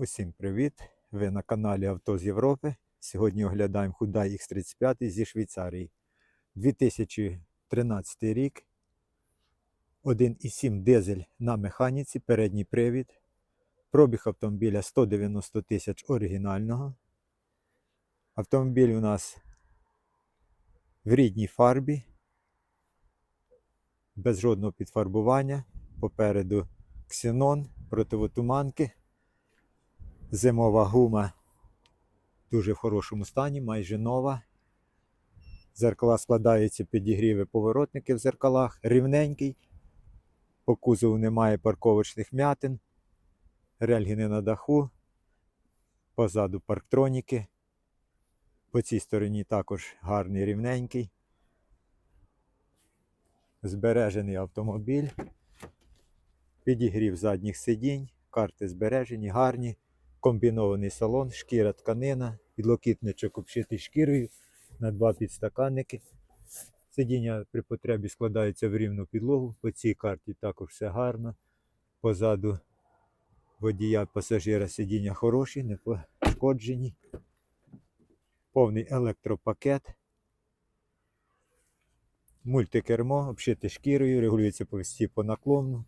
Усім привіт! Ви на каналі Авто з Європи. Сьогодні оглядаємо Hyundai X35 зі Швейцарії. 2013 рік. 1,7 дизель на механіці, передній привід. Пробіг автомобіля 190 тисяч оригінального. Автомобіль у нас в рідній фарбі. Без жодного підфарбування. Попереду ксенон, противотуманки. Зимова гума дуже в хорошому стані, майже нова. Зеркала складаються підігріви поворотники в зеркалах, рівненький. По кузову немає парковочних м'ятин, рельгіни на даху, позаду парктроніки. По цій стороні також гарний рівненький. Збережений автомобіль. Підігрів задніх сидінь, карти збережені, гарні комбінований салон, шкіра тканина, підлокітничок обшитий шкірою на два підстаканники. Сидіння при потребі складаються в рівну підлогу. По цій карті також все гарно. Позаду водія пасажира сидіння хороші, не пошкоджені. Повний електропакет. Мультикермо, обшите шкірою, регулюється по висоті по наклону.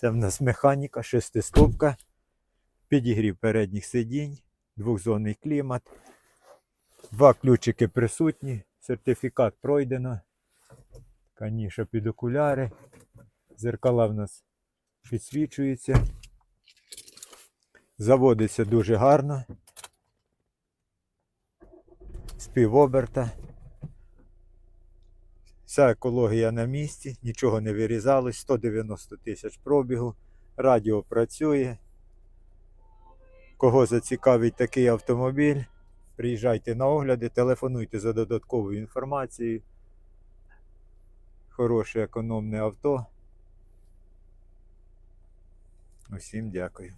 Це в нас механіка, шестиступка, підігрів передніх сидінь, двохзонний клімат, два ключики присутні, сертифікат пройдено, каніша під окуляри, зеркала в нас підсвічуються, заводиться дуже гарно, співоберта. Вся екологія на місці, нічого не вирізалось, 190 тисяч пробігу, радіо працює. Кого зацікавить такий автомобіль, приїжджайте на огляди, телефонуйте за додатковою інформацією. Хороше економне авто. Усім дякую.